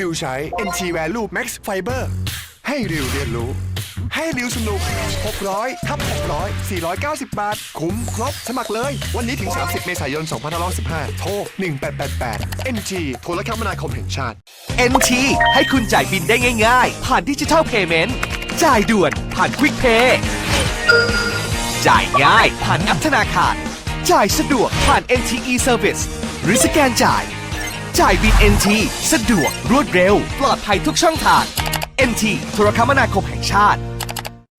ริวใช้ NT Value Max Fiber ให้ริวเรียนรู้ ให้ริวสนุก 600ทับ600 490 บาท คุ้มครบ สมัครเลย วันนี้ถึง 30 เมษายน 2515 โทร 1888 NT โทรคมนาคมแห่งชาติ NT ให้คุณจ่ายบินได้ง่ายๆ ผ่านดิจิทัลเพย์เมนต์จ่ายด่วน ผ่านควิกเพย์จ่ายง่าย ผ่านแอปธนาคาร จ่ายสะดวกผ่าน NTE Service หรือสแกนจ่าย จ่ายบิน NT สะดวกรวดเร็ว ปลอดภัยทุกช่องทาง NT โทรคมนาคมแห่งชาติ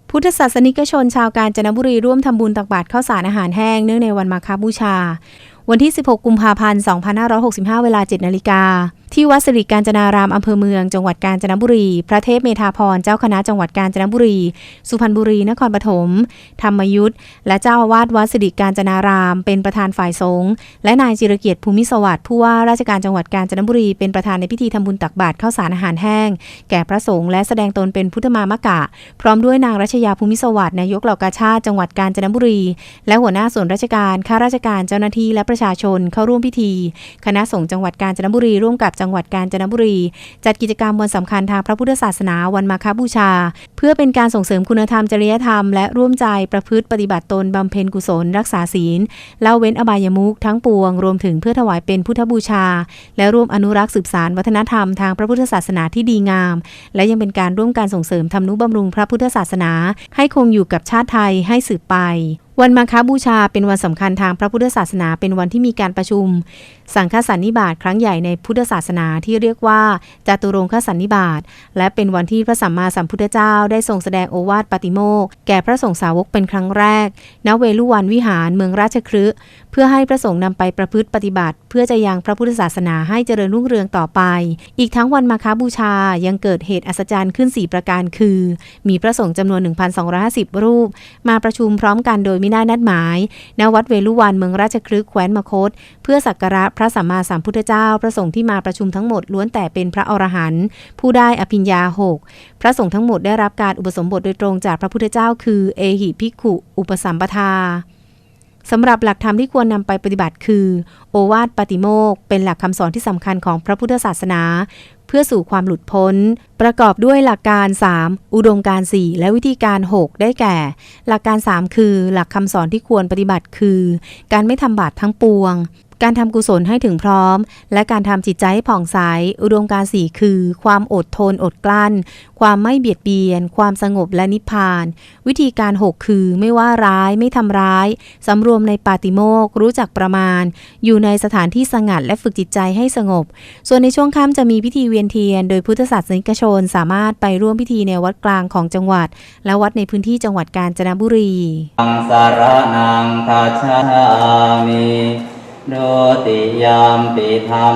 พุทธศาสนิกชนชาวกาญจนบุรีร่วมทำบุญตักบาตรข้าวสารอาหารแห้งเนื่องในวันมาฆบูชา วันที่ 16 กุมภาพันธ์ 2565 เวลา 7 นาฬิกา ที่วัดสิริการจนารามอำเภอเมือง จังหวัดกาญจนบุรี พระเทพเมธาพรเจ้าคณะจังหวัดกาญจนบุรี สุพรรณบุรี นครปฐม ธรรมยุทธ์ และเจ้าอาวาสวัดสิริการจนาราม เป็นประธานฝ่ายสงฆ์ และนายจิรเกียรติภูมิสวัสดิ์ผู้ว่าราชการจังหวัดกาญจนบุรี เป็นประธานในพิธีทำบุญตักบาตรข้าวสารอาหารแห้ง แก่พระสงฆ์และแสดงตนเป็นพุทธมามกะ พร้อมด้วยนางรัชยาภูมิสวัสดิ์นายกเหล่ากาชาติจังหวัดกาญจนบุรี และหัวหน้าส่วนราชการ ข้าราชการ เจ้าหน้าที่ และประชาชนเข้าร่วมพิธี คณะสงฆ์จังหวัดกาญจนบุรีร่วมกับจังหวัดกาญจนบุรี จัดกิจกรรมวันสำคัญทางพระพุทธศาสนาวันมาฆบูชา เพื่อเป็นการส่งเสริมคุณธรรมจริยธรรมและร่วมใจประพฤติปฏิบัติตนบำเพ็ญกุศล รักษาศีลละเว้นอบายมุขทั้งปวง รวมถึงเพื่อถวายเป็นพุทธบูชา และร่วมอนุรักษ์สืบสานวัฒนธรรมทางพระพุทธศาสนาที่ดีงาม และยังเป็นการร่วมการส่งเสริมทำนุบำรุงพระพุทธศาสนา ให้คงอยู่กับชาติไทยให้สืบไป วันมาฆบูชาเป็นวันสำคัญทางพระพุทธศาสนา เป็นวันที่มีการประชุม สังฆสันนิบาตครั้งใหญ่ในพุทธศาสนาที่เรียกว่าจตุรงคสันนิบาตและเป็นวันที่พระสัมมาสัมพุทธเจ้าได้ทรงแสดงโอวาทปาติโมกข์แก่พระสงฆ์สาวกเป็นครั้งแรก ณเวลุวันวิหารเมืองราชคฤห์เพื่อให้พระสงฆ์นำไปประพฤติปฏิบัติ เพื่อจะยังพระพุทธศาสนาให้เจริญรุ่งเรืองต่อไป อีกทั้งวันมาฆบูชายังเกิดเหตุอัศจรรย์ขึ้น 4 ประการคือ มีพระสงฆ์จำนวน 1,250 รูป มาประชุมพร้อมกันโดยไม่ได้นัดหมายณวัดเวลุวันเมืองราชคฤห์แคว้นมคต เพื่อสักการะพระสัมมาสัมพุทธเจ้า พระสงฆ์ที่มาประชุมทั้งหมดล้วนแต่เป็นพระอรหันต์ผู้ได้อภิญญาหกพระสงฆ์ทั้งหมดได้รับการอุปสมบทโดยตรงจากพระพุทธเจ้า คือเอหิภิกขุ อุปสัมปทาสำหรับหลักธรรมที่ควรนำไปปฏิบัติคือ โอวาทปาติโมกเป็นหลักคำสอนที่สำคัญของพระพุทธศาสนา เพื่อสู่ความหลุดพ้น ประกอบด้วยหลักการ 3 อุดมการ 4 และวิธีการ 6 ได้แก่ หลักการ 3 คือ หลักคำสอนที่ควรปฏิบัติคือ การไม่ทำบาปทั้งปวง การทำกุศลให้ถึงพร้อม และการทำจิตใจให้ผ่องใส อุดมการสี่คือ ความอดทนอดกลั้น ความไม่เบียดเบียน ความสงบและนิพพาน วิธีการ 6 คือไม่ว่าร้ายไม่ทำร้ายสำรวมในปาติโมกรู้จักประมาณ อยู่ในสถานที่สงัดและฝึกจิตใจให้สงบ ส่วนในช่วงค่ำจะมีพิธีเวียนเทียน โดยพุทธศาสนิกชนสามารถไปร่วมพิธีในวัดกลางของจังหวัด และวัดในพื้นที่จังหวัดกาญจนบุรีอังสารนังทัชามิ โดติยามปิธรรม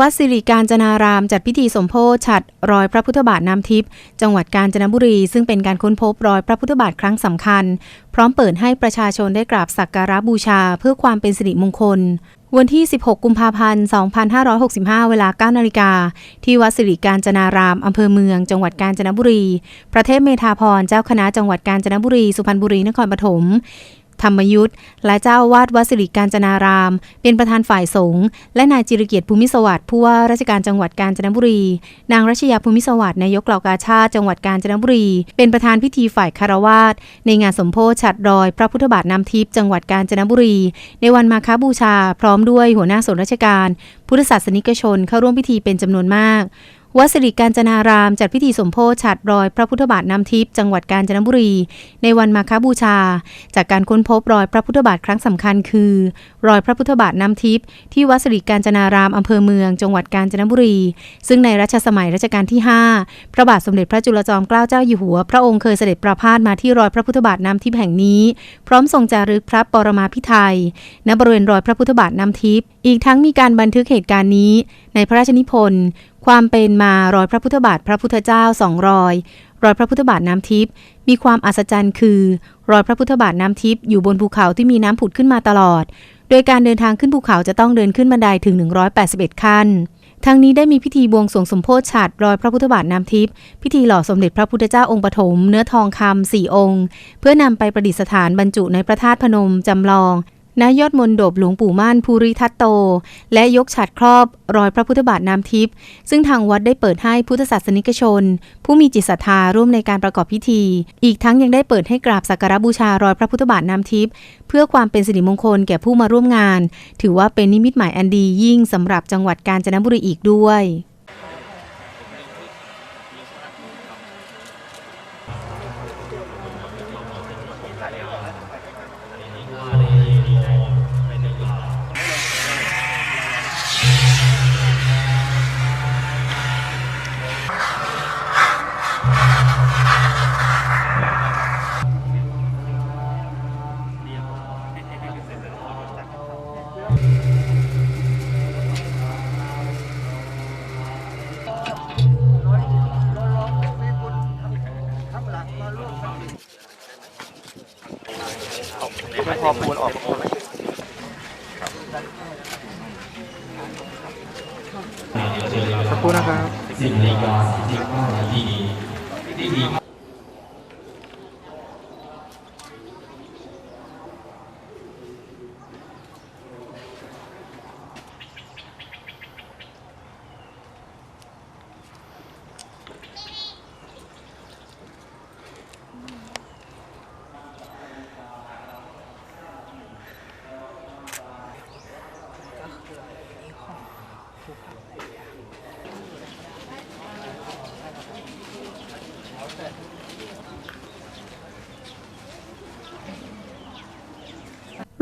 วัดสิริการจนารามจัดพิธีสมโพธิฉัดรอยพระพุทธบาทน้ำทิพย์จังหวัดกาญจนบุรี ซึ่งเป็นการค้นพบรอยพระพุทธบาทครั้งสำคัญ พร้อมเปิดให้ประชาชนได้กราบสักการะบูชาเพื่อความเป็นสิริมงคล วันที่ 16 กุมภาพันธ์ 2565 เวลา 9 นาฬิกา ที่วัดสิริการจนารามอำเภอเมือง จังหวัดกาญจนบุรีพระเทพเมธาพร เจ้าคณะจังหวัดกาญจนบุรี สุพรรณบุรี นครปฐม ธรรมยุทธ์และเจ้าอาวาดวัดสิริการจนาราม เป็นประธานฝ่ายสงฆ์และนายจิรเกียรติภูมิสวัสดิ์ผู้ว่าราชการจังหวัดกาญจนบุรี นางรัชยาภูมิสวัสดิ์นายกเหล่ากาชาติจังหวัดกาญจนบุรี เป็นประธานพิธีฝ่ายคารวาสในงานสมโพธิฉัดรอย พระพุทธบาทน้ำทิพย์จังหวัดกาญจนบุรี ในวันมาฆบูชา พร้อมด้วยหัวหน้าส่วนราชการ พุทธศาสนิกชนเข้าร่วมพิธีเป็นจำนวนมาก วัดสิริการจนาราม จัดพิธีสมโพธิฉัดรอยพระพุทธบาทน้ำทิพย์จังหวัดกาญจนบุรี ในวันมาฆบูชา จากการค้นพบรอยพระพุทธบาทครั้งสำคัญคือ รอยพระพุทธบาทน้ำทิพย์ที่วัดสิริการจนารามอำเภอเมือง จังหวัดกาญจนบุรี ซึ่งในรัชสมัยรัชกาลที่ 5 พระบาทสมเด็จพระจุลจอมเกล้าเจ้าอยู่หัว พระองค์เคยเสด็จประพาสมาที่รอยพระพุทธบาทน้ำทิพย์แห่งนี้ พร้อมทรงจารึกพระปรมาภิไธยณบริเวณรอยพระพุทธบาทน้ำทิพย์ อีกทั้งมีการบันทึกเหตุการณ์นี้ ในพระราชนิพนธ์ความเป็นมารอยพระพุทธบาทพระพุทธเจ้าสองรอยรอยพระพุทธบาทน้ำทิพย์มีความอัศจรรย์คือ รอยพระพุทธบาทน้ำทิพย์อยู่บนภูเขาที่มีน้ำผุดขึ้นมาตลอด โดยการเดินทางขึ้นภูเขาจะต้องเดินขึ้นบันไดถึง 181 ขั้นทั้งนี้ได้มีพิธีบวงสรวงสมโพธิฉัตรรอยพระพุทธบาทน้ำทิพย์พิธีหล่อสมเด็จพระพุทธเจ้าองค์ปฐมเนื้อทองคำสี่องค์ เพื่อนำไปประดิษฐานบรรจุในพระธาตุพนมจำลอง ณยอดมนดบหลวงปู่ม่านภูริทัตโต และยกฉัดครอบรอยพระพุทธบาทน้ำทิพย์ซึ่งทางวัดได้เปิดให้พุทธศาสนิกชน ผู้มีจิตศรัทธาร่วมในการประกอบพิธี อีกทั้งยังได้เปิดให้กราบสักการบูชารอยพระพุทธบาทน้ำทิพย์เพื่อความเป็นสิริมงคลแก่ผู้มาร่วมงาน ถือว่าเป็นนิมิตหมายอันดียิ่งสำหรับจังหวัดกาญจนบุรีอีกด้วย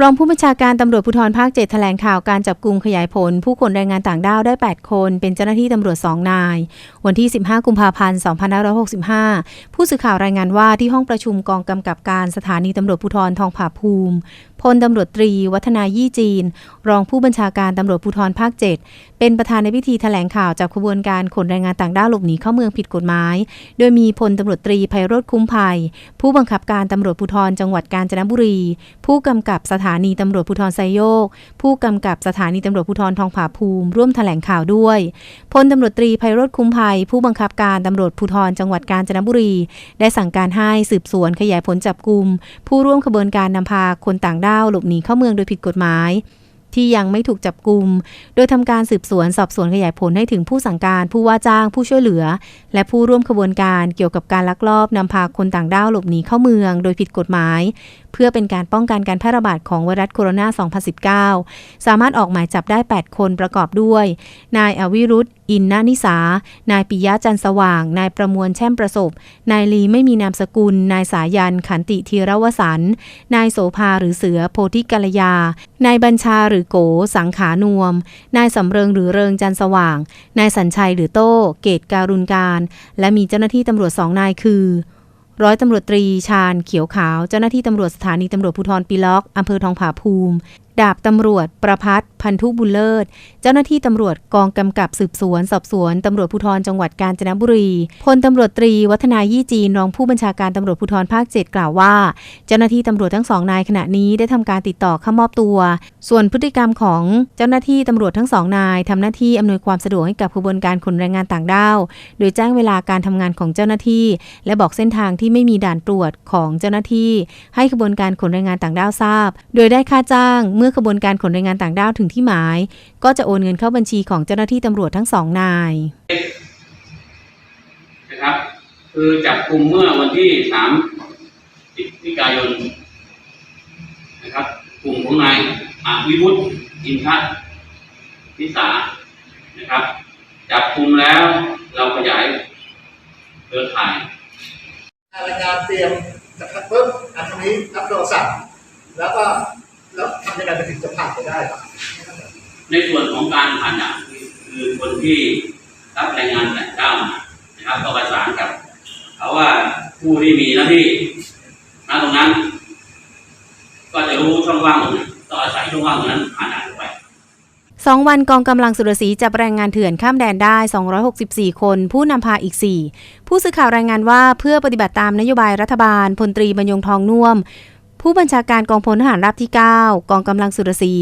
รองผู้บัญชาการตำรวจภูธรภาค 7 แถลงข่าวการจับกลุ่มขยายผล ผู้คนแรงงานต่างด้าวได้ 8 คน เป็นเจ้าหน้าที่ตำรวจ 2 นาย วันที่ 15 กุมภาพันธ์ 2565 ผู้สื่อข่าวรายงานว่าที่ห้องประชุมกองกำกับการสถานีตำรวจภูธรทองผาภูมิ พลตำรวจตรี วัฒนายี่จีน รองผู้บัญชาการตำรวจภูธรภาค 7 เป็นประธานในพิธีแถลงข่าวจับขบวนการขนแรงงานต่างด้าวหลบหนีเข้าเมืองผิดกฎหมาย โดยมีพลตำรวจตรีไพโรธคุ้มภัย ผู้บังคับการตำรวจภูธรจังหวัดกาญจนบุรี ผู้กำกับสถานีตำรวจภูธรไซโยก ผู้กำกับสถานีตำรวจภูธรทองผาภูมิ ร่วมแถลงข่าวด้วยพลตำรวจตรีไพโรธคุ้มภัย ผู้บังคับการตำรวจภูธรจังหวัดกาญจนบุรี ได้สั่งการให้สืบสวนขยายผลจับกลุ่มผู้ร่วมขบวนการนำพาคนต่างด้าวหลบหนีเข้าเมืองโดยผิดกฎหมาย ที่ยังไม่ถูกจับกลุ่มโดยทำการสืบสวนสอบสวนขยายผลให้ถึงผู้สั่งการผู้ว่าจ้างผู้ช่วยเหลือ และผู้ร่วมขบวนการเกี่ยวกับการลักลอบนำพาคนต่างด้าวหลบหนีเข้าเมือง โดยผิดกฎหมาย เพื่อเป็นการป้องกันการแพร่ระบาดของไวรัสโคโรนา 2019 สามารถออกหมายจับได้ 8 คนประกอบด้วย นายอวิรุธอินนานิสา นายปิยะจันสว่าง นายประมวลแช่มประสบ นายลีไม่มีนามสกุล นายสายันขันติธีรวสัน นายโสภาหรือเสือโพธิกัลยา นายบัญชาหรือโกสังขานวม นายสำเริงหรือเริงจันสว่าง นายสัญชัยหรือโต้ เกตการุณการ และมีเจ้าหน้าที่ตำรวจสองนายคือ ร้อยตำรวจตรีชาญเขียวขาว เจ้าหน้าที่ตำรวจสถานีตำรวจภูธรปีล็อกอำเภอทองผาภูมิ ดาบตำรวจประพัฒพันธุบุญเลิศ เจ้าหน้าที่ตำรวจกองกำกับสืบสวน สอบสวน ตำรวจภูธรจังหวัดกาญจนบุรี พลตำรวจตรีวัฒนายี่จีนรองผู้บัญชาการตำรวจภูธรภาค7กล่าวว่า เจ้าหน้าที่ตำรวจทั้งสองนายขณะนี้ได้ทำการติดต่อเข้ามอบตัว ส่วนพฤติกรรมของเจ้าหน้าที่ตำรวจทั้งสองนายทำหน้าที่อำนวยความสะดวกให้กับขบวนการขนแรงงานต่างด้าว โดยแจ้งเวลาการทำงานของเจ้าหน้าที่ และบอกเส้นทางที่ไม่มีด่านตรวจของเจ้าหน้าที่ ให้ขบวนการขนแรงงานต่างด้าวทราบ โดยได้ค่าจ้างเมื่อขบวนการขนแรงงานต่างด้าวถึงที่หมาย ก็จะโอนเงินเข้าบัญชีของเจ้าหน้าที่ตำรวจทั้งสองนายนะครับคือจับกลุ่มเมื่อวันที่สามพฤศจิกายนนะครับกลุ่มของนายอวิวุฒิอินทัศน์นิสานะครับ จับกลุ่มแล้วเราขยายเครือข่ายรายการเตรียมจะพักปุ๊บอันนี้รับโทรศัพท์แล้วก็ แล้วทำยังไงไปถึงจะผ่านไปได้ครับ ในส่วนของการผ่านด่านคือคนที่รับแรงงานแต่างด้าวมานะครับก็ประสานกับเขาว่าผู้ที่มีหน้าที่ณตรงนั้น ก็จะรู้ช่องว่างตรงนั้นต้องอาศัยช่องว่างตรงนั้นผ่านด่านเข้าไปสองวันกองกำลังสุรศรีจับแรงงานเถื่อนข้ามแดนได้ 264 คน ผู้นำพาอีก 4 ผู้สื่อข่าวรายงานว่าเพื่อปฏิบัติตามนโยบายรัฐบาลพลตรีบรรยงทองน่วม ผู้บัญชาการกองพลทหารราบที่ 9 กองกำลังสุรศี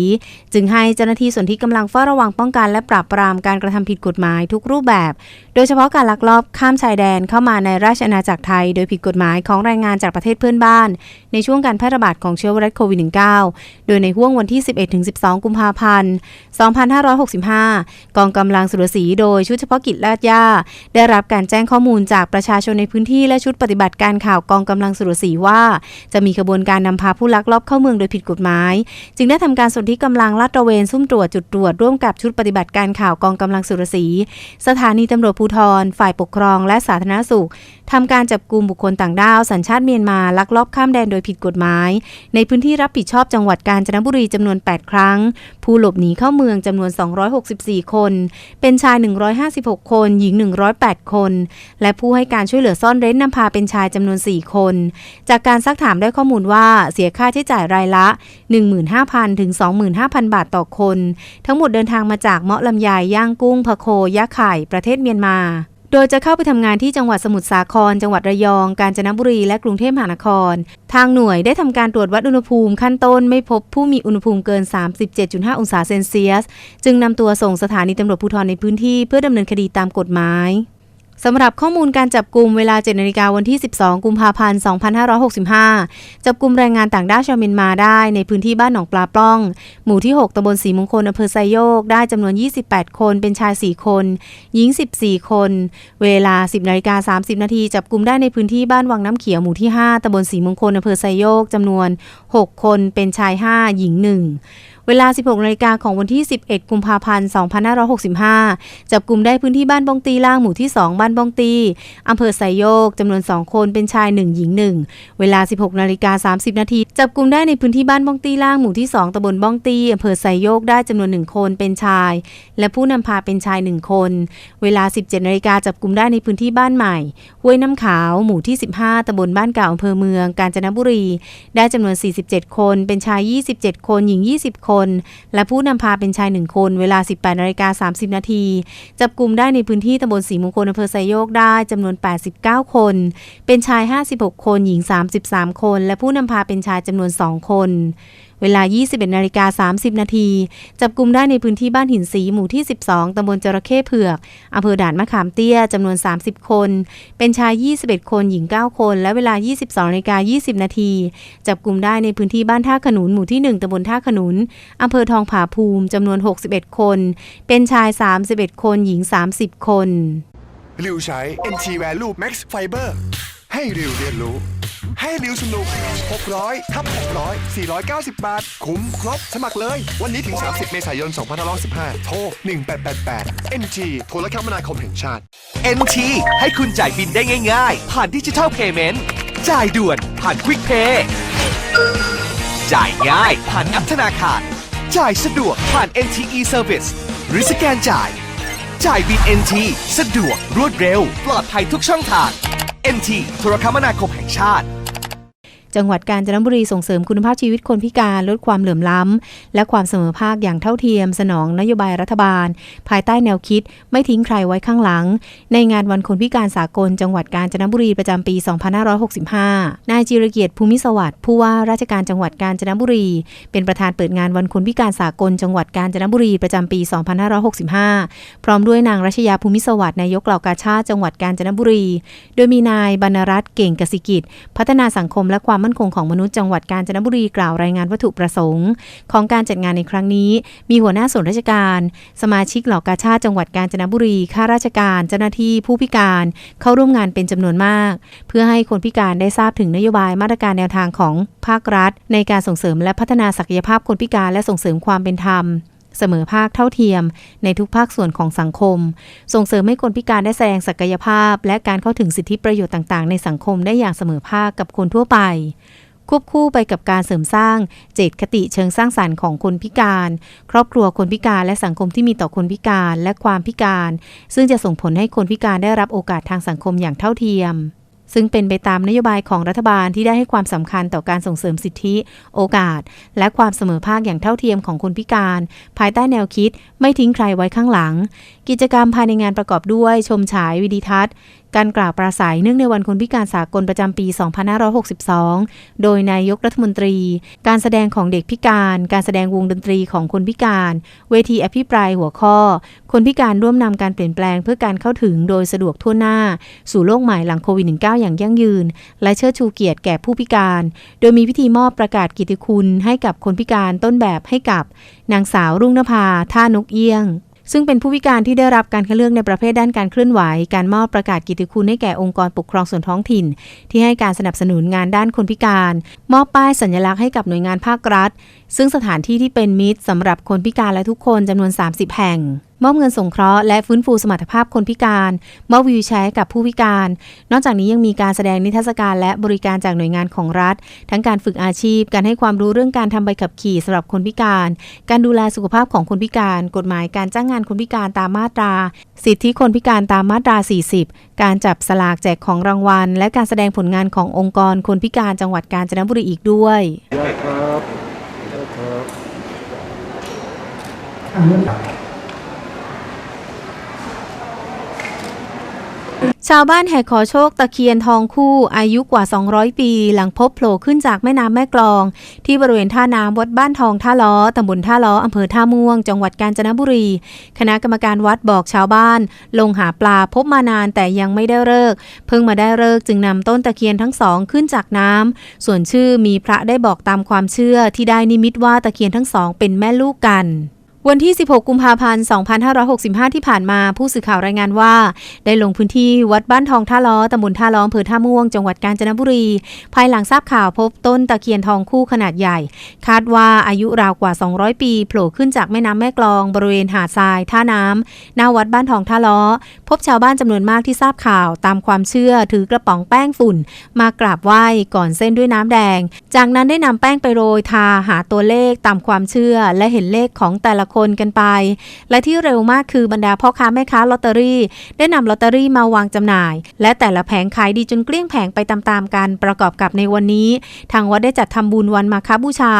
จึงให้เจ้าหน้าที่ส่วนที่กำลังเฝ้าระวังป้องกันและปราบปรามการกระทำผิดกฎหมายทุกรูปแบบ โดยเฉพาะการลักลอบข้ามชายแดนเข้ามาในราชอาณาจักรไทย โดยผิดกฎหมายของแรงงานจากประเทศเพื่อนบ้าน ในช่วงการแพร่ระบาดของเชื้อไวรัสโควิด -19 โดยในห่วงวันที่ 11-12 กุมภาพันธ์ 2565 กองกำลังสุรศีโดยชุดเฉพาะกิจลาดย่าได้รับการแจ้งข้อมูลจากประชาชนในพื้นที่และชุดปฏิบัติการข่าวกองกำลังสุรศีว่า จะมีขบวนการนำพาผู้ลักลอบเข้าเมืองโดยผิดกฎหมาย จึงได้ทำการสนธิกำลังลาดตระเวนซุ่มตรวจจุดตรวจร่วมกับชุดปฏิบัติการข่าวกองกำลังสุรศรีสถานีตำรวจภูธรฝ่ายปกครอง และสาธารณสุขทำการจับกลุ่มบุคคลต่างด้าวสัญชาติเมียนมาลักลอบข้ามแดนโดยผิดกฎหมาย ในพื้นที่รับผิดชอบจังหวัดกาญจนบุรีจำนวน 8 ครั้ง ผู้หลบหนีเข้าเมืองจำนวน 264 คน เป็นชาย 156 คน หญิง 108 คน และผู้ให้การช่วยเหลือซ่อนเร้นนำพาเป็นชายจำนวน 4 คน จากการซักถามได้ข้อมูลว่าเสียค่าใช้จ่ายรายละ 15,000 ถึง 25,000 บาทต่อคน ทั้งหมดเดินทางมาจากเมาะลำไยย่างกุ้งพะโคยะไข่ ประเทศเมียนมาโดยจะเข้าไปทำงานที่จังหวัดสมุทรสาคร จังหวัดระยอง กาญจนบุรี และกรุงเทพมหานคร ทางหน่วยได้ทำการตรวจวัดอุณหภูมิขั้นต้นไม่พบผู้มีอุณหภูมิเกิน 37.5 องศาเซนเซียส จึงนำตัวส่งสถานีตำรวจภูธรในพื้นที่เพื่อดำเนินคดีตามกฎหมาย สำหรับข้อมูลการจับกลุ่มเวลา7นาฬิกาวันที่ 12 กุมภาพันธ์ 2565 จับกลุ่มแรงงานต่างด้าวชาวเมียนมาได้ในพื้นที่บ้านหนองปลาปล้อง หมู่ที่ 6ตำบลศรีมงคลอำเภอไซโยก ได้จำนวน 28 คน เป็นชาย 4 คน หญิง 14 คน เวลา 10นาฬิกา30 นาทีจับกลุ่มได้ในพื้นที่บ้านวังน้ำเขียวหมู่ที่ 5ตำบลศรีมงคลอำเภอไซโยกจำนวน 6 คน เป็นชาย 5 หญิง 1 เวลา 16นาฬิกาของวันที่ 11 กุมภาพันธ์ 2565 จับกลุ่มได้พื้นที่บ้านบองตีล่างหมู่ที่ 2 บ้านบองตีอำเภอไซโยกจำนวน 2 คนเป็นชาย 1 หญิง 1 เวลา 16นาฬิกา30 นาที จับกลุ่มได้ในพื้นที่บ้านบองตีล่างหมู่ที่ 2ตำบลบองตีอำเภอไซโยกได้จำนวน 1 คนเป็นชาย และผู้นำพาเป็นชาย 1 คน เวลา 17นาฬิกาจับกลุ่มได้ในพื้นที่บ้านใหม่ห้วยน้ำขาวหมู่ที่ 15ตำบลบ้านเก่าอำเภอเมืองกาญจนบุรี ได้จำนวน 47 คนเป็นชาย 27 คนหญิง 20 คนและผู้นำพาเป็นชาย 1 คน เวลา 18นาฬิกา30 นาที จับกลุ่มได้ในพื้นที่ตำบลสีมงคลอำเภอไซโยกได้จำนวน 89 คน เป็นชาย 56 คน หญิง 33 คน และผู้นำพาเป็นชายจำนวน 2 คน เวลา 21นาฬิกา30 นาที จับกลุ่มได้ในพื้นที่บ้านหินสีหมู่ที่ 12 ตำบลจระเข้เผือก อำเภอด่านมะขามเตี้ย จำนวน 30 คน เป็นชาย 21 คน หญิง 9 คน และเวลา 22นาฬิกา20 นาที จับกลุ่มได้ในพื้นที่บ้านท่าขนุน หมู่ที่ 1ตำบลท่าขนุน อำเภอทองผาภูมิ จำนวน 61 คน เป็นชาย 31 คน หญิง 30 คนริวใช้ NT Value Max Fiber ให้ริวเรียนรู้ ให้ริวสนุก 600ทับ600 490 บาท คุ้มครบ สมัครเลย วันนี้ถึง 30 เมษายน 2515 โทร 1888 NT โทรคมนาคมแห่งชาติ NT ให้คุณจ่ายบินได้ง่ายๆ ผ่านดิจิทัลเพย์เมนต์จ่ายด่วน ผ่านควิกเพย์จ่ายง่าย ผ่านแอปธนาคาร จ่ายสะดวกผ่าน NTE Service หรือสแกนจ่าย จ่ายบิน NT สะดวกรวดเร็ว ปลอดภัยทุกช่องทาง NT โทรคมนาคมแห่งชาติ จังหวัดกาญจนบุรีส่งเสริมคุณภาพชีวิตคนพิการลดความเหลื่อมล้ำ และความเสมอภาคอย่างเท่าเทียม สนองนโยบายรัฐบาล ภายใต้แนวคิด ไม่ทิ้งใครไว้ข้างหลัง ในงานวันคนพิการสากล จังหวัดกาญจนบุรีประจำปี 2565 นายจิรเกียรติภูมิสวัสดิ์ผู้ว่าราชการจังหวัดกาญจนบุรี เป็นประธานเปิดงานวันคนพิการสากล จังหวัดกาญจนบุรีประจำปี 2565 พร้อมด้วยนางรัชยาภูมิสวัสดิ์นายกเหล่ากาชาติจังหวัดกาญจนบุรี โดยมีนายบรรณรัตน์เก่งกสิกิจ พัฒนาสังคมและความมั่นคงของมนุษย์จังหวัดกาญจนบุรีกล่าวรายงานวัตถุประสงค์ ของการจัดงานในครั้งนี้ มีหัวหน้าส่วนราชการ สมาชิกเหล่ากาชาติจังหวัดกาญจนบุรีข้าราชการ เจ้าหน้าที่ผู้พิการเข้าร่วมงานเป็นจำนวนมาก เพื่อให้คนพิการได้ทราบถึงนโยบายมาตรการแนวทางของภาครัฐ ในการส่งเสริมและพัฒนาศักยภาพคนพิการและส่งเสริมความเป็นธรรม เสมอภาคเท่าเทียม ในทุกภาคส่วนของสังคม ส่งเสริมให้คนพิการได้แสดงศักยภาพ และการเข้าถึงสิทธิประโยชน์ต่าง ๆ ในสังคมได้อย่างเสมอภาคกับคนทั่วไปควบคู่ไปกับการเสริมสร้างเจตคติเชิงสร้างสรรค์ของคนพิการ ครอบครัวคนพิการและสังคมที่มีต่อคนพิการและความพิการ ซึ่งจะส่งผลให้คนพิการได้รับโอกาสทางสังคมอย่างเท่าเทียม ซึ่งเป็นไปตามนโยบายของรัฐบาลที่ได้ให้ความสำคัญต่อการส่งเสริมสิทธิ โอกาส และความเสมอภาคอย่างเท่าเทียมของคนพิการ ภายใต้แนวคิด ไม่ทิ้งใครไว้ข้างหลัง กิจกรรมภายในงานประกอบด้วยชมฉายวิดีทัศน์ การกล่าวปราศัยเนื่องในวันคนพิการสากลประจำปี 2562 โดยนายกรัฐมนตรี การแสดงของเด็กพิการ การแสดงวงดนตรีของคนพิการ เวทีอภิปรายหัวข้อ คนพิการร่วมนำการเปลี่ยนแปลงเพื่อการเข้าถึงโดยสะดวกทั่วหน้า สู่โลกใหม่หลังโควิด -19 อย่างยั่งยืน และเชิดชูเกียรติแก่ผู้พิการ โดยมีพิธีมอบประกาศกิตติคุณให้กับคนพิการต้นแบบให้กับ นางสาวรุ่งนภา ท่านกเอี้ยง ซึ่งเป็นผู้พิการที่ได้รับการคัดเลือกในประเภทด้านการเคลื่อนไหว การมอบประกาศกิตติคุณให้แก่องค์กรปกครองส่วนท้องถิ่น ที่ให้การสนับสนุนงานด้านคนพิการ มอบป้ายสัญลักษณ์ให้กับหน่วยงานภาครัฐ ซึ่งสถานที่ที่เป็นมิตรสำหรับคนพิการและทุกคนจำนวน 30 แห่ง มอบเงินสงเคราะห์และฟื้นฟูสมรรถภาพคนพิการ มอบวิวแชร์ให้กับผู้พิการ นอกจากนี้ยังมีการแสดงนิทรรศการและบริการจากหน่วยงานของรัฐ ทั้งการฝึกอาชีพ การให้ความรู้เรื่องการทำใบขับขี่สำหรับคนพิการ การดูแลสุขภาพของคนพิการ กฎหมายการจ้างงานคนพิการตามมาตรา สิทธิคนพิการตามมาตรา 40 การจับสลากแจกของรางวัล และการแสดงผลงานขององค์กรคนพิการจังหวัดกาญจนบุรีอีกด้วย ชาวบ้านแห่ขอโชคตะเคียนทองคู่อายุกว่า 200 ปี หลังพบโผล่ขึ้นจากแม่น้ำแม่กลอง ที่บริเวณท่าน้ำวัดบ้านทองท่าล้อตำบลท่าล้ออำเภอท่าม่วง จังหวัดกาญจนบุรี คณะกรรมการวัดบอกชาวบ้าน ลงหาปลาพบมานานแต่ยังไม่ได้เลิก เพิ่งมาได้เลิกจึงนำต้นตะเคียนทั้งสองขึ้นจากน้ำส่วนชื่อมีพระได้บอกตามความเชื่อที่ได้นิมิตว่าตะเคียนทั้งสองเป็นแม่ลูกกัน วันที่ 16 กุมภาพันธ์ 2565 ที่ผ่านมา ผู้สื่อข่าวรายงานว่า ได้ลงพื้นที่วัดบ้านทองท่าล้อ ตำบลท่าล้ออำเภอท่าม่วง จังหวัดกาญจนบุรี ภายหลังทราบข่าวพบต้นตะเคียนทองคู่ขนาดใหญ่ คาดว่าอายุราวกว่า 200 ปีโผล่ขึ้นจากแม่น้ำแม่กลอง บริเวณหาดทราย ท่าน้ำหน้าวัดบ้านทองท่าล้อ พบชาวบ้านจำนวนมากที่ทราบข่าว ตามความเชื่อถือกระป๋องแป้งฝุ่น มากราบไหว้ก่อนเส้นด้วยน้ำแดง จากนั้นได้นำแป้งไปโรยทาหาตัวเลขตามความเชื่อ และเห็นเลขของแต่ละคนกันไป และที่เร็วมากคือบรรดาพ่อค้าแม่ค้าลอตเตอรี่ ได้นำลอตเตอรี่มาวางจำหน่าย และแต่ละแผงขายดีจนเกลี้ยงแผงไปตามๆกันประกอบกับในวันนี้ ทางวัดได้จัดทำบุญวันมาคบูชา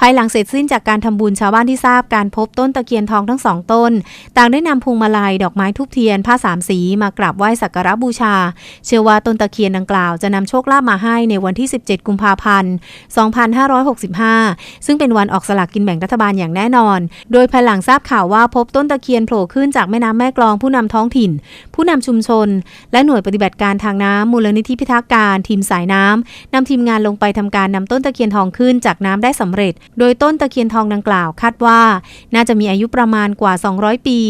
ภายหลังเสร็จสิ้นจากการทำบุญชาวบ้านที่ทราบการพบต้นตะเคียนทองทั้งสองต้น ต่างได้นำพวงมาลัยดอกไม้ทุบเทียนผ้าสามสีมากราบไหว้สักการะบูชา เชื่อว่าต้นตะเคียนดังกล่าวจะนำโชคลาภมาให้ในวันที่ 17 กุมภาพันธ์ 2565 ซึ่งเป็นวันออกสลากกินแบ่งรัฐบาลอย่างแน่นอน โดยภายหลังทราบข่าวว่าพบต้นตะเคียนโผล่ขึ้นจากแม่น้ำแม่กลองผู้นำท้องถิ่น ผู้นำชุมชน และหน่วยปฏิบัติการทางน้ำมูลนิธิพิทักษ์การ ทีมสายน้ำนำทีมงานลงไปทำการนำต้นตะเคียนทองขึ้นจากน้ำได้สำเร็จ โดยต้นตะเคียนทองดังกล่าวคาดว่า น่าจะมีอายุประมาณกว่า 200 ปี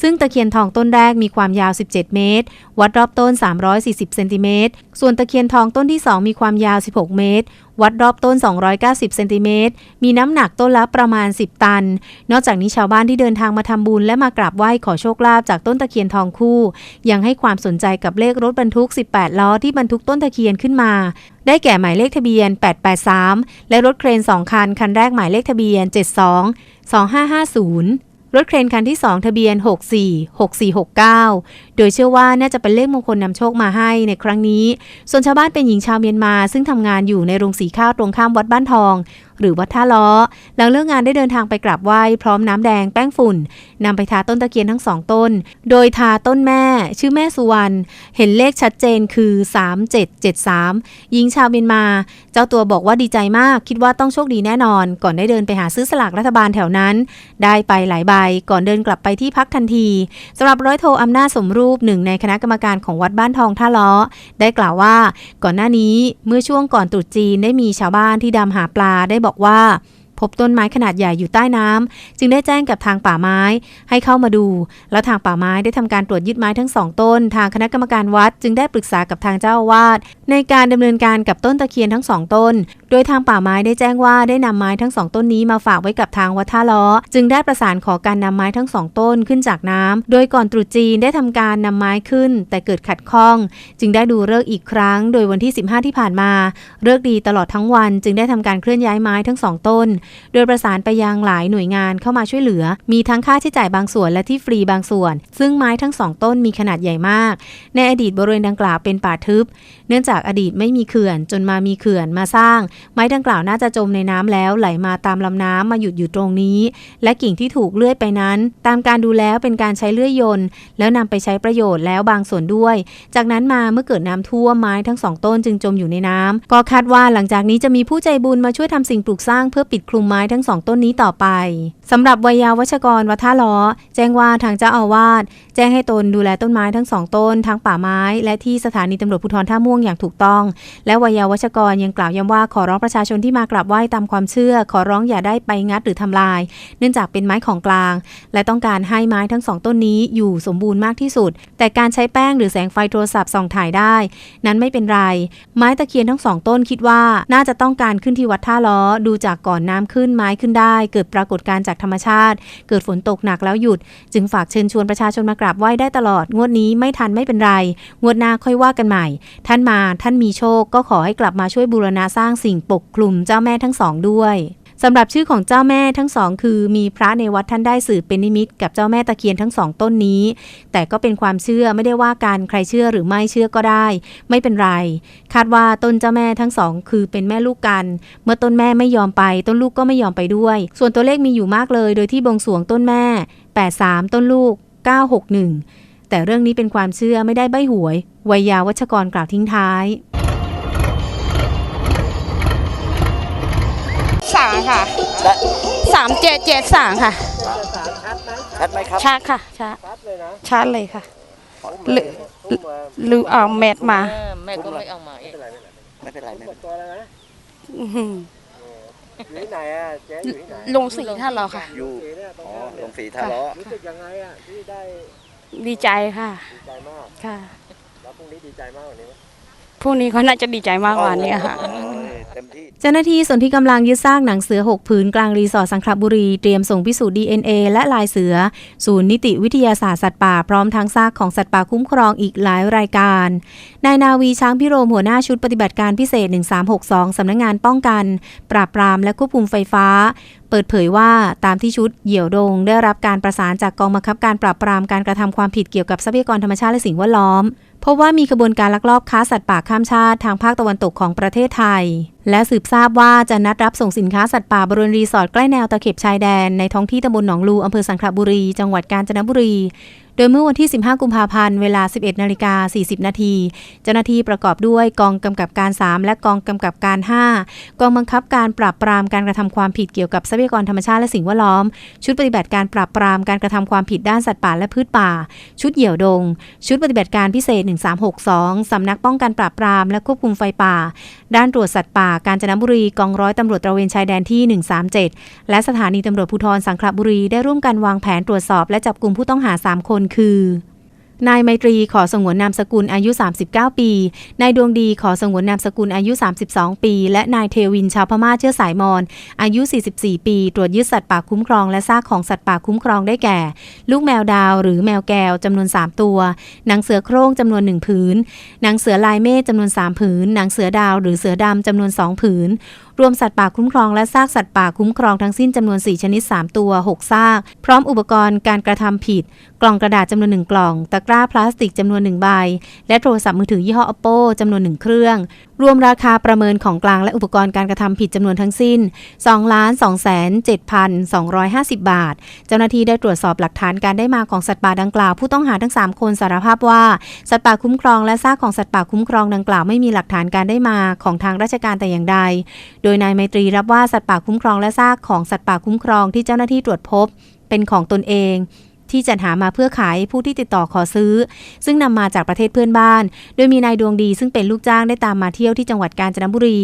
ซึ่งตะเคียนทองต้นแรกมีความยาว 17 เมตร วัดรอบต้น 340 เซนติเมตรส่วนตะเคียนทองต้นที่ 2 มีความยาว 16 เมตร วัดรอบต้น 290 เซนติเมตร มีน้ำหนักต้นละประมาณ 10 ตัน นอกจากนี้ชาวบ้านที่เดินทางมาทำบุญและมากราบไหว้ขอโชคลาภจากต้นตะเคียนทองคู่ ยังให้ความสนใจกับเลขรถบรรทุก 18 ล้อที่บรรทุกต้นตะเคียนขึ้นมา ได้แก่หมายเลขทะเบียน 883 และรถเครน 2 คัน คันแรกหมายเลขทะเบียน 72 2550 รถเครนคันที่ 2 ทะเบียน 646469 โดยเชื่อว่าน่าจะเป็นเลขมงคลนำโชคมาให้ในครั้งนี้ ส่วนชาวบ้านเป็นหญิงชาวเมียนมา ซึ่งทำงานอยู่ในโรงสีข้าวตรงข้ามวัดบ้านทอง หรือวัดท่าล้อ หลังเลิกงานได้เดินทางไปกราบไหว้พร้อมน้ำแดงแป้งฝุ่นนำไปทาต้นตะเคียนทั้งสองต้น โดยทาต้นแม่ ชื่อแม่สุวรรณเห็นเลขชัดเจนคือ 3773 หญิงชาวเมียนมา เจ้าตัวบอกว่าดีใจมาก คิดว่าต้องโชคดีแน่นอน ก่อนได้เดินไปหาซื้อสลากรัฐบาลแถวนั้น ได้ไปหลายใบก่อนเดินกลับไปที่พักทันทีสำหรับร้อยโทอำนาจสมรูปหนึ่งในคณะกรรมการของวัดบ้านทองท่าล้อ ได้กล่าวว่า ก่อนหน้านี้เมื่อช่วงก่อนตรุษจีนได้มีชาวบ้านที่ดำหาปลาได้บอกบอกว่า พบต้นไม้ขนาดใหญ่อยู่ใต้น้ำจึงได้แจ้งกับทางป่าไม้ให้เข้ามาดู แล้วทางป่าไม้ได้ทำการตรวจยึดไม้ทั้งสองต้น ทางคณะกรรมการวัดจึงได้ปรึกษากับทางเจ้าอาวาสในการดำเนินการกับต้นตะเคียนทั้งสองต้น โดยทางป่าไม้ได้แจ้งว่าได้นำไม้ทั้งสองต้นนี้มาฝากไว้กับทางวัดท่าล้อ จึงได้ประสานขอการนำไม้ทั้งสองต้นขึ้นจากน้ำโดยก่อนตรุษจีนได้ทำการนำไม้ขึ้น แต่เกิดขัดข้อง จึงได้ดูเลิกอีกครั้ง โดยวันที่ 15 ที่ผ่านมาเลิกดีตลอดทั้งวัน จึงได้ทำการเคลื่อนย้ายไม้ทั้งสองต้นโดยประสานไปยังหลายหน่วยงานเข้ามาช่วยเหลือ มีทั้งค่าใช้จ่ายบางส่วนและที่ฟรีบางส่วน ซึ่งไม้ทั้งสองต้นมีขนาดใหญ่มาก ในอดีตบริเวณดังกล่าวเป็นป่าทึบ เนื่องจากอดีตไม่มีเขื่อนจนมามีเขื่อนมาสร้าง ไม้ดังกล่าวน่าจะจมในน้ำแล้วไหลมาตามลำน้ำมาหยุดอยู่ตรงนี้ และกิ่งที่ถูกเลื่อยไปนั้น ตามการดูแล้วเป็นการใช้เลื่อยยนต์ แล้วนำไปใช้ประโยชน์แล้วบางส่วนด้วย จากนั้นมาเมื่อเกิดน้ำท่วมไม้ทั้งสองต้นจึงจมอยู่ในน้ำก็คาดว่าหลังจากนี้จะมีผู้ใจบุญมาช่วยทำสิ่งปลูกสร้างเพื่อปิดคลุมไม้ทั้งสองต้นนี้ต่อไป สำหรับวัยาวัชกรวัดท่าล้อ แจ้งว่าทางเจ้าอาวาสแจ้งให้ตนดูแลต้นไม้ทั้งสองต้นทั้งป่าไม้ และที่สถานีตำรวจภูธรท่าม่วงอย่างถูกต้อง และวัยยาวัชกรยังกล่าวย้ำว่าขอร้องประชาชนที่มากราบไหว้ตามความเชื่อ ขอร้องอย่าได้ไปงัดหรือทำลาย เนื่องจากเป็นไม้ของกลาง และต้องการให้ไม้ทั้งสองต้นนี้อยู่สมบูรณ์มากที่สุด แต่การใช้แป้งหรือแสงไฟโทรศัพท์ส่องถ่ายได้ นั้นไม่เป็นไร ไม้ตะเคียนทั้งสองต้นคิดว่าน่าจะต้องการขึ้นที่วัดท่าล้อดูจากก่อนน้ำขึ้นไม้ขึ้นได้ เกิดปรากฏการณ์จากธรรมชาติ เกิดฝนตกหนักแล้วหยุด จึงฝากเชิญชวนประชาชนมากราบไหว้ได้ตลอด งวดนี้ไม่ทันไม่เป็นไร งวดหน้าค่อยว่ากันใหม่ ท่านมาท่านมีโชคก็ขอให้กลับมาช่วยบูรณะสร้างสิ่งปกคลุมเจ้าแม่ทั้งสองด้วย สำหรับชื่อของเจ้าแม่ทั้งสองคือ มีพระในวัดท่านได้สืบเป็นนิมิต กับเจ้าแม่ตะเคียนทั้งสองต้นนี้ แต่ก็เป็นความเชื่อไม่ได้ว่าการใครเชื่อหรือไม่เชื่อก็ได้ ไม่เป็นไร คาดว่าต้นเจ้าแม่ทั้งสองคือเป็นแม่ลูกกัน เมื่อต้นแม่ไม่ยอมไป ต้นลูกก็ไม่ยอมไปด้วย ส่วนตัวเลขมีอยู่มากเลย โดยที่บงสวงต้นแม่ 83 ต้นลูก 961 แต่เรื่องนี้เป็นความเชื่อไม่ได้ใบหวยวัยยาวัชกรกล่าวทิ้งท้าย สามค่ะสามเจ็ดเจ็ดสามค่ะชัดไหมครับชัดค่ะชัดชัดเลยค่ะหรือหรือเอาเม็ดมา แม่ก็ไม่เอามาเองไม่เป็นไรไม่เป็นไรอื้อหืออยู่ที่ไหนอะเจ๊อยู่ที่ไหนลงสีท่านเราค่ะ อยู่อ๋อลงสีทะเลาะรู้สึกยังไงอะที่ได้ดีใจค่ะ ดีใจมากค่ะ แล้วพรุ่งนี้ดีใจมากกว่านี้ไหมพรุ่งนี้เขาน่าจะดีใจมากกว่านี้ค่ะโอ้ย เจ้าหน้าที่ส่วนที่กำลังยึดซากหนังเสือ 6 ผืนกลางรีสอร์ทสังขละบุรี เตรียมส่งพิสูจน์ DNA และลายเสือ ศูนย์นิติวิทยาศาสตร์สัตว์ป่าพร้อมทั้งซากของสัตว์ป่าคุ้มครองอีกหลายรายการ นายนาวีช้างพิโรมหัวหน้าชุดปฏิบัติการพิเศษ 1362 สำนักงานป้องกัน ปราบปรามและควบคุมไฟฟ้าเปิดเผยว่าตามที่ชุดเหี่ยวดง ได้รับการประสานจากกองบังคับการปราบปรามการกระทำความผิดเกี่ยวกับทรัพยากรธรรมชาติและสิ่งแวดล้อมพบว่ามีขบวนการลักลอบค้าสัตว์ป่าข้ามชาติทางภาคตะวันตกของประเทศไทยและสืบทราบว่าจะนัดรับส่งสินค้าสัตว์ป่าบริเวณรีสอร์ทใกล้แนวตะเข็บชายแดน ในท้องที่ตำบลหนองลูอำเภอสังขละบุรี จังหวัดกาญจนบุรี โดยเมื่อวันที่ 15 กุมภาพันธ์ เวลา 11 นาฬิกา 40 นาที เจ้าหน้าที่ประกอบด้วยกองกำกับการ 3 และกองกำกับการ 5 กองบังคับการปราบปรามการกระทำความผิดเกี่ยวกับทรัพยากรธรรมชาติและสิ่งแวดล้อม ชุดปฏิบัติการปราบปรามการกระทำความผิดด้านสัตว์ป่าและพืชป่า ชุดเหี่ยวดง ชุดปฏิบัติการพิเศษ 1362สำนักป้องกันปราบปรามและควบคุมไฟป่า ด้านตรวจสัตว์ป่ากาญจนบุรีกองร้อยตำรวจตระเวนชายแดนที่ 137 และสถานีตำรวจภูธรสังขละบุรีได้ร่วมกันวางแผนตรวจสอบและจับกลุ่มผู้ต้องหา 3 คนคือ นายไมตรีขอสงวนนามสกุลอายุ 39 ปี นายดวงดีขอสงวนนามสกุลอายุ 32 ปี และนายเทวินชาวพม่าเชื้อสายมอญอายุ 44 ปี ตรวจยึดสัตว์ป่าคุ้มครองและซากของสัตว์ป่าคุ้มครองได้แก่ ลูกแมวดาวหรือแมวแก้วจำนวน 3 ตัว หนังเสือโคร่งจำนวน 1 ผืน หนังเสือลายเมฆจำนวน 3 ผืน หนังเสือดาวหรือเสือดำจำนวน 2 ผืน รวมสัตว์ป่าคุ้มครองและซากสัตว์ป่าคุ้มครองทั้งสิ้นจำนวน 4 ชนิด 3 ตัว 6 ซาก พร้อมอุปกรณ์การกระทำผิด กล่องกระดาษจำนวน 1 กล่องตะกร้าพลาสติกจำนวน1ใบ และโทรศัพท์มือถือยี่ห้อ Oppo จำนวน 1 เครื่อง รวมราคาประเมินของกลางและอุปกรณ์การกระทำผิดจำนวนทั้งสิ้น 2 2 7 2 5 0 บาท เจ้าหน้าที่ได้ตรวจสอบหลักฐานการได้มาของสัตว์ป่าดังกล่าว ผู้ต้องหาทั้ง 3 คนสารภาพว่า สัตว์ป่าคุ้มครองและซากของสัตว์ป่าคุ้มครองดังกล่าวไม่มีหลักฐานการได้มาของทางราชการแต่อย่างใด โดยนายไมตรีรับว่าสัตว์ป่าคุ้มครองและซากของสัตว์ป่าคุ้มครองที่เจ้าหน้าที่ตรวจพบเป็นของตนเอง ที่จัดหามาเพื่อขายผู้ที่ติดต่อขอซื้อ ซึ่งนำมาจากประเทศเพื่อนบ้าน โดยมีนายดวงดีซึ่งเป็นลูกจ้างได้ตามมาเที่ยวที่จังหวัดกาญจนบุรี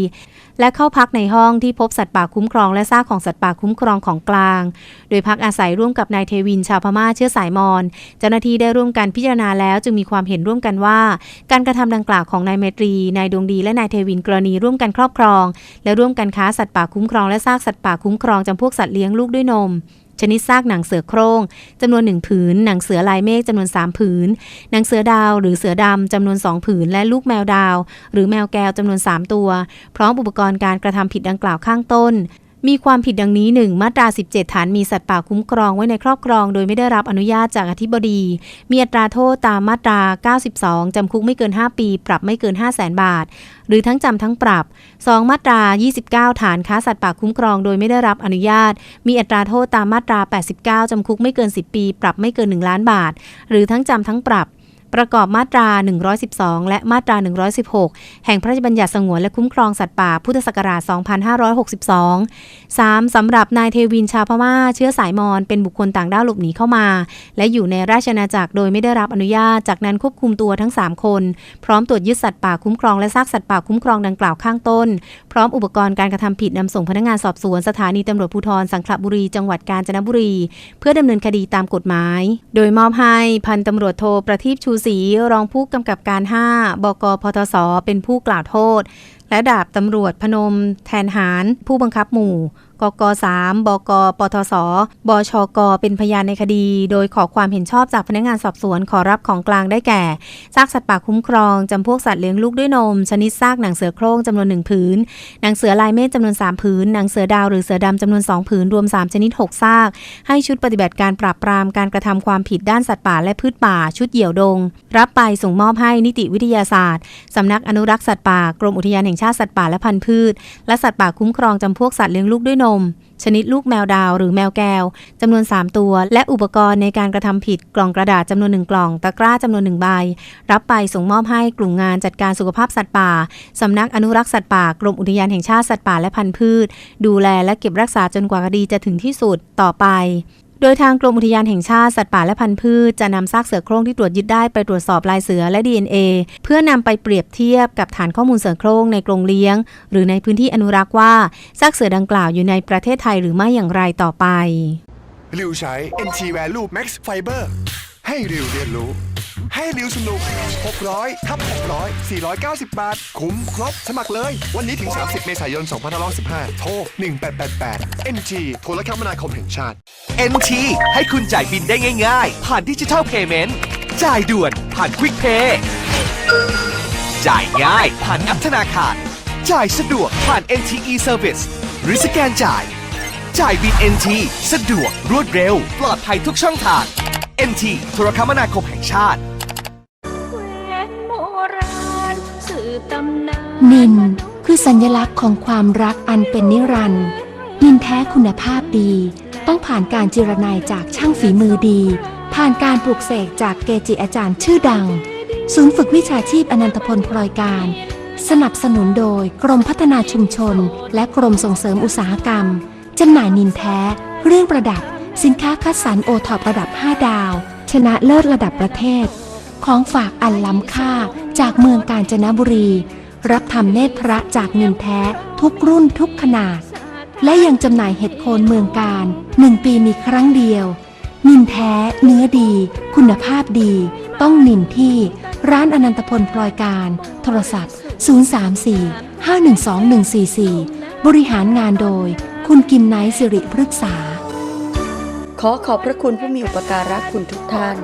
และเข้าพักในห้องที่พบสัตว์ป่าคุ้มครองและซากของสัตว์ป่าคุ้มครองของกลาง โดยพักอาศัยร่วมกับนายเทวินชาวพม่าเชื้อสายมอญเจ้าหน้าที่ได้ร่วมกันพิจารณาแล้วจึงมีความเห็นร่วมกันว่า การกระทำดังกล่าวของนายเมตรีนายดวงดีและนายเทวินกรณีร่วมกันครอบครอง และร่วมกันค้าสัตว์ป่าคุ้มครองและซากสัตว์ป่าคุ้มครองจำพวกสัตว์เลี้ยงลูกด้วยนม ชนิดซากหนังเสือโคร่งจำนวนหนึ่งผืน หนังเสือลายเมฆจำนวน 3 ผืน หนังเสือดาวหรือเสือดำจำนวน 2 ผืน และลูกแมวดาว หรือแมวแก้วจำนวน 3 ตัว พร้อมอุปกรณ์การกระทำผิดดังกล่าวข้างต้น มีความผิดดังนี้ 1 มาตรา 17 ฐานมีสัตว์ป่าคุ้มครองไว้ในครอบครอง โดยไม่ได้รับอนุญาตจากอธิบดี มีอัตราโทษตามมาตรา 92 จำคุกไม่เกิน 5 ปี ปรับไม่เกิน 5 0 0 0 0 0บาท หรือทั้งจำทั้งปรับ 2 มาตรา 29 ฐานค้าสัตว์ป่าคุ้มครอง โดยไม่ได้รับอนุญาต มีอัตราโทษตามมาตรา 89 จำคุกไม่เกิน 10 ปี ปรับไม่เกิน 1 ล้านบาท หรือทั้งจำทั้งปรับ ประกอบมาตรา 112 และมาตรา 116 แห่งพระราชบัญญัติสงวนและคุ้มครองสัตว์ป่าพุทธศักราช 2562 3. สำหรับนายเทวินชาวพม่าเชื้อสายมอญเป็นบุคคลต่างด้าวหลบหนีเข้ามา และอยู่ในราชอาณาจักรโดยไม่ได้รับอนุญาต จากนั้นควบคุมตัวทั้ง 3 คน พร้อมตรวจยึดสัตว์ป่าคุ้มครองและซากสัตว์ป่าคุ้มครองดังกล่าวข้างต้น พร้อมอุปกรณ์การกระทำผิดนำส่งพนักงานสอบสวนสถานีตำรวจภูธรสังขละบุรีจังหวัดกาญจนบุรี เพื่อดำเนินคดีตามกฎหมาย โดยมอบให้พันตำรวจโทประทีปชูศรีรองผู้กำกับการ 5 บกพทศเป็นผู้กล่าวโทษ และดาบตำรวจพนม แทนหาร ผู้บังคับหมู่ กก3บกปทศบชก เป็นพยานในคดี โดยขอความเห็นชอบจากพนักงานสอบสวนขอรับของกลางได้แก่ซากสัตว์ป่าคุ้มครอง จำพวกสัตว์เลี้ยงลูกด้วยนม ชนิดซากหนังเสือโคร่งจำนวนหนึ่งผืน หนังเสือลายเมฆจำนวน 3 ผืน หนังเสือดาวหรือเสือดำจำนวน 2 ผืน รวม 3 ชนิด 6 ซาก ให้ชุดปฏิบัติการปราบปรามการกระทำความผิดด้านสัตว์ป่าและพืชป่า ชุดเหี่ยวดง รับไปส่งมอบให้นิติวิทยาศาสตร์สำนักอนุรักษ์สัตว์ป่ากรมอุทยานแห่งชาติสัตว์ป่าและพันธุ์พืช และสัตว์ป่าคุ้มครองจำพวกสัตว์เลี้ยงลูกด้วยนม ชนิดลูกแมวดาวหรือแมวแก้วจำนวน 3 ตัว และอุปกรณ์ในการกระทำผิดกล่องกระดาษจำนวน 1 กล่อง ตะกร้าจำนวน 1 ใบ รับไปส่งมอบให้กลุ่มงานจัดการสุขภาพสัตว์ป่าสำนักอนุรักษ์สัตว์ป่ากรมอุทยานแห่งชาติสัตว์ป่าและพันธุ์พืช ดูแลและเก็บรักษาจนกว่าคดีจะถึงที่สุดต่อไป โดยทางกรมอุทยานแห่งชาติสัตว์ป่าและพันธุ์พืชจะนำซากเสือโคร่งที่ตรวจยึดได้ไปตรวจสอบลายเสือและ DNA เพื่อนำไปเปรียบเทียบกับฐานข้อมูลเสือโคร่งในกรงเลี้ยง หรือในพื้นที่อนุรักษ์ว่าซากเสือดังกล่าวอยู่ในประเทศไทยหรือไม่อย่างไรต่อไปริวใช้ NT Value Max Fiber ให้ริวเรียนรู้ ให้ริวสนุก 600ทับ600 490 บาท คุ้มครบ สมัครเลย วันนี้ถึง 30 เมษายน 2515โทร 1888 NT โทรคมนาคมแห่งชาติ NT ให้คุณจ่ายบินได้ง่ายๆ ผ่านดิจิทัลเพย์เมนต์จ่ายด่วนผ่านควิกเพย์จ่ายง่ายผ่านแอปธนาคาร จ่ายสะดวกผ่าน NTE Service หรือสแกนจ่าย จ่ายบิน NT สะดวกรวดเร็ว ปลอดภัยทุกช่องทาง NT โทรคมนาคมแห่งชาตินินคือสัญลักษณ์ของความรักอันเป็นนิรันดร์นินแท้คุณภาพดี ต้องผ่านการจิรนายจากช่างฝีมือดี ผ่านการปลูกเสกจากเกจิอาจารย์ชื่อดัง ศูนย์ฝึกวิชาชีพอนันตพลพลอยการ สนับสนุนโดยกรมพัฒนาชุมชน และกรมส่งเสริมอุตสาหกรรมจำหน่ายนินแท้เรื่องประดับ สินค้าคัดสรรโอท็อประดับ 5 ดาว ชนะเลิศระดับประเทศ ของฝากอันล้ำค่าจากเมืองกาญจนบุรี รับทำเนตรพระจากนินแท้ทุกรุ่นทุกขนาด และยังจำหน่ายเห็ดโคนเมืองการหนึ่งปีมีครั้งเดียว นินแท้ เนื้อดี คุณภาพดี ต้องนินที่ร้านอนันตพลพลอยการ โทรศัพท์ 034 512 144 บริหารงานโดย คุณกิมไนท์สิริพฤกษา ขอขอบพระคุณผู้มีอุปการะคุณทุกท่าน